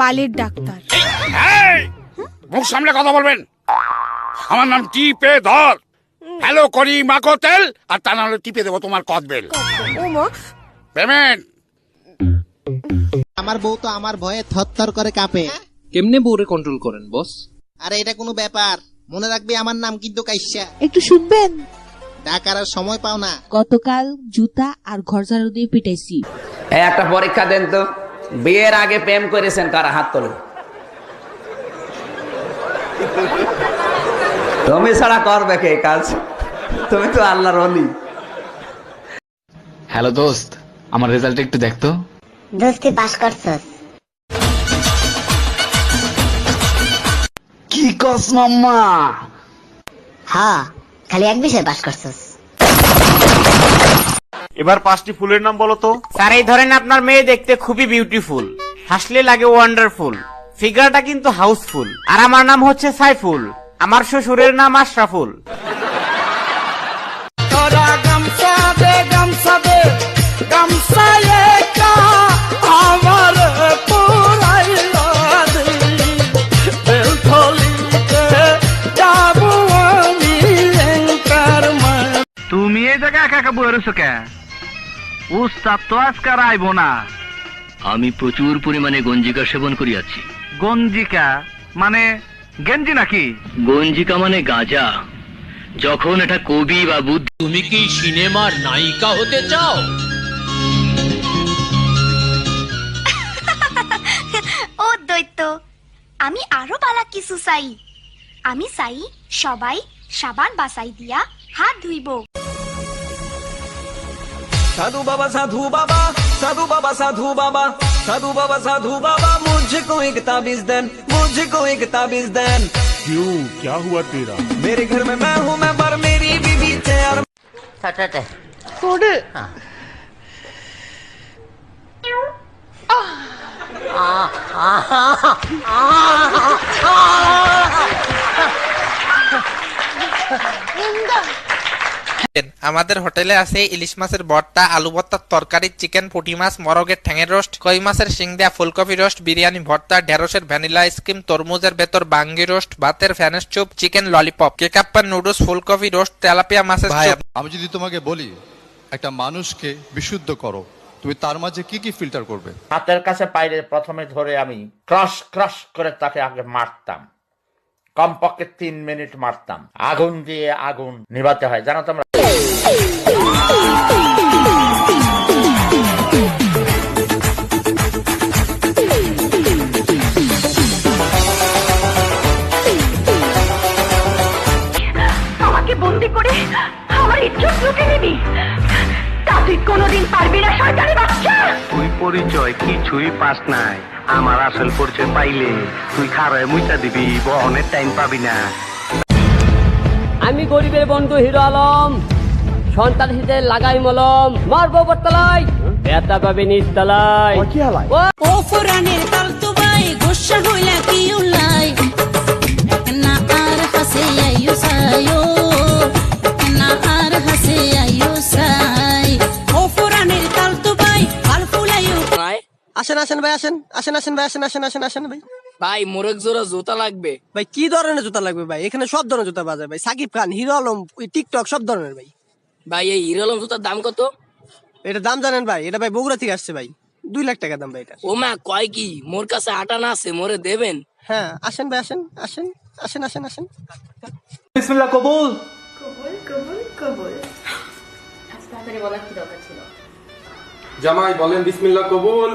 বালের ডাক্তার। মুখ সামলে কথা বলবেন। আমার নাম টিপে ধর। হ্যালো করি মাখো তেল আর তা নাহলে টিপে দেবো তোমার কদবেল ওমা পেমেন্ট। আমার বউ তো আমার ভয়ে থরথর করে কাঁপে। কেমনে বউরে কন্ট্রোল করেন বস আরে এটা কোনো ব্যাপার। মনে রাখবে আমার নাম কিন্তু কাইসা। একটু শুনবেন? ডাকার আর সময় পাও না। গতকাল জুতা আর ঘর ঝাড়ু দিয়ে পিটাইছি। একটা পরীক্ষা দেন তো। বিয়ের আগে প্রেম করেছেন কারা হাত তোলো? তুমি ছাড়া করবে কে কাজ? তুমি তো আল্লাহর অলি হ্যালো দোস্ত আমার রেজাল্ট একটু দেখতো দোস্তি পাস করছস। কি কস মাম্মা? হ্যাঁ খালি এক বিষয় পাস করছস। এবার পাঁচটি ফুলের নাম বলো তো। স্যার এই ধরেন আপনার মেয়ে দেখতে খুবই বিউটিফুল হাসলে লাগে ওয়ান্ডারফুল ফিগারটা কিন্তু হাউসফুল আর আমার নাম হচ্ছে সাইফুল। আমার শ্বশুরের নাম আশরাফুল। তুমি এই জায়গায় একা একা বয়ে রয়েছো কে উস্তাদ তো আজকার আইবো না। আমি প্রচুর পরিমাণে গঞ্জিকা সেবন করিয়াছি। গঞ্জিকা? মানে গেঞ্জি নাকি? গঞ্জিকা মানে গাঁজা। যখন এটা কবি বা বুদ্ধ তুমি কি সিনেমার নায়িকা হতে চাও? ও দৈত্য আমি আরও বালা কিছু চাই। আমি চাই সবাই সাবান বাসাই দিয়া হাত ধুইব। साधु बाबा साधु बाबा साधु बाबा साधु बाबा साधु बाबा साधु बाबा मुझको एक ताबीज देन मुझको एक ताबीज देन। क्यों? क्या हुआ तेरा? मेरे घर में मैं हूँ मैं पर मेरी बीबी चेयर सटटे सोड हाँ। എന്താ আমাদের হোটেলে আছে ইলিশ মাছের ভর্তা আলু ভর্তার তরকারি চিকেন পুঁটি মাছ মরগের ঠ্যাঙের রোস্ট কই মাছের সিংদা ফুলকপি রোস্ট বিরিয়ানি ভর্তা ঢেঁড়সের ভ্যানিলা আইসক্রিম তরমুজের ভেতর বাঙ্গি রোস্ট ভাতের ফ্যানেস চুপ চিকেন ললিপপ কেকাপ্পার নুডলস ফুলকপি রোস্ট তেলাপিয়া মাছের চুপ। আমি যদি তোমাকে বলি একটা মানুষকে বিশুদ্ধ করো তুমি তার মাঝে কি কি ফিল্টার করবে? হাতের কাছে পাইলে প্রথমে ধরে আমি ক্রস ক্রস করে তাকে আগে মারতাম। কমপক্ষে তিন মিনিট মারতাম। আগুন দিয়ে আগুন নিভাতে হয়। জানো তোমরা? পরিচয় কিছুই পাস নাই। আমার আসল পরিচয় পাইলে তুই খারায় মুইটা দিবি বহনের টাইম পাবি না। আমি গরিবের বন্ধু হিরো আলম সন্তান হিসেবে লাগাই মলম মারবো বটতলায় ব্যথা পাবে নিচতলায়। ও ফুরানের তাল তো বাই গোসা হইলা কি উল্লাই না আর হাসে আইয়ো সায়ো না আর হাসে আইয়ো আসেন আসেন ভাই আসেন। আসেন আসেন ভাই আসেন আসেন আসেন আসেন ভাই। ভাই মোরগ জোড়া জুতা লাগবে। ভাই কি ধরনের জুতা লাগবে ভাই? এখানে সব ধরনের জুতা পাওয়া যায় ভাই। সাকিব খান হিরো আলম ওই টিকটক সব ধরনের ভাই। ভাই এই হিরোলম জুতার দাম কত? এটা দাম জানেন ভাই? এটা ভাই বগুড়া থেকে আসছে ভাই। দুই লাখ টাকা দাম ভাই এটা। ও মা কয় কি? মোর কাছে আটা না আছে মোরে দেবেন? হ্যাঁ আসেন ভাই আসেন আসেন আসেন আসেন আসেন। বিসমিল্লাহ কবুল। কবুল কবুল কবুল। আজ তাড়াতাড়ি বলার কি দরকার ছিল? জামাই বলেন বিসমিল্লাহ কবুল।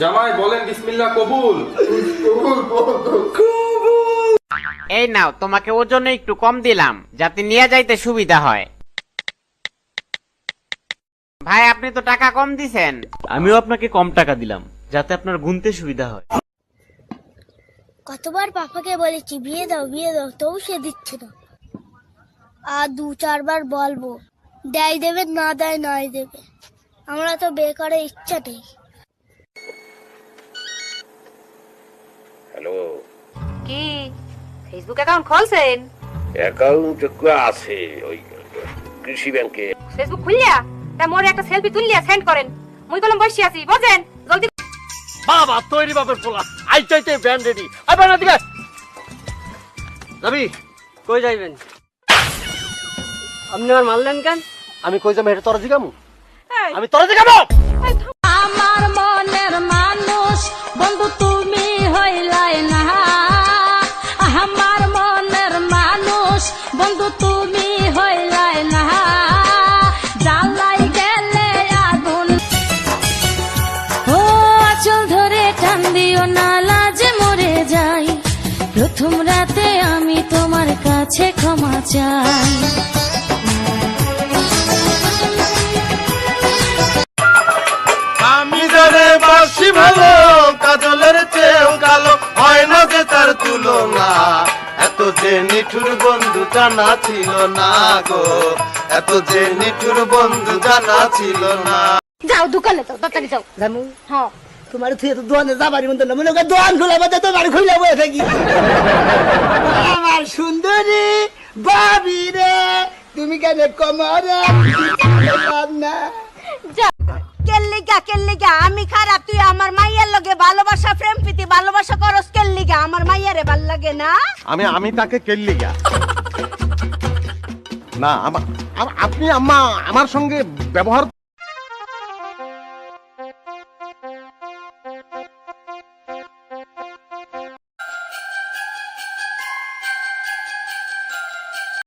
জামাই বলেন বিসমিল্লাহ কবুল। এই নাও তোমাকে ওজনে একটু কম দিলাম যাতে নিয়ে যাইতে সুবিধা হয়। ভাই আপনি তো টাকা কম দিছেন। আমিও আপনাকে কম টাকা দিলাম যাতে আপনার গুনতে সুবিধা হয়। কতবার পাপাকে বলেছি বিয়ে দাও বিয়ে দাও তবু সে দিচ্ছে না। আর দু চারবার বলব দেয় দেবে না দেয় নাই দেবে। আমরা তো বিয়ে করার ইচ্ছা নেই। হ্যালো। কি? Facebook account খুলছেন? অ্যাকাউন্ট আছে ওই কৃষি ব্যাংকে। ফেসবুক খুললিয়া? তা মোর একটা সেলফি তুললিয়া সেন্ড করেন। মুই কলম বসে আছি বুঝেন? জলদি বাবা তৈরি বাপের পোলা। আই চাইতে ব্যান্ড রেডি কই যাইবেন? আপনি আমার মারলেন কেন? আমি কই যাব এটা তোরা জিগামু? আমি তোরা জিগামু! আমার মনের মানুষ বন্ধু তুমি বন্ধু, তুমি হইলাই না। জ্বালাই গেলে আগুন। ও আচল ধরে টান না, লাজে মরে যাই প্রথম রাতে আমি তোমার কাছে ক্ষমা চাই। জানা ছিল না গো। এত যে নিঠুর বন্ধু জানা ছিল না। যাও দোকানে যাও তাড়াতাড়ি যাও। জামু হ্যাঁ। তোমার থুয়ে তো দোয়ানে যাবারই মতো না মনে কর দোয়ান খুলে বাদে তোমার খুলে বয়ে থাকি। আমার সুন্দরী বাবি রে তুমি কেন কমরে না? কেল্লিগা কেল্লিগা আমি খারাপ তুই আমার মাইয়ার লগে ভালোবাসা প্রেম প্রীতি ভালোবাসা করস কেল্লিগা। আমার মাইয়ারে ভালো লাগে না? আমি আমি তাকে কেললি গা না আপনি আমার সঙ্গে ব্যবহার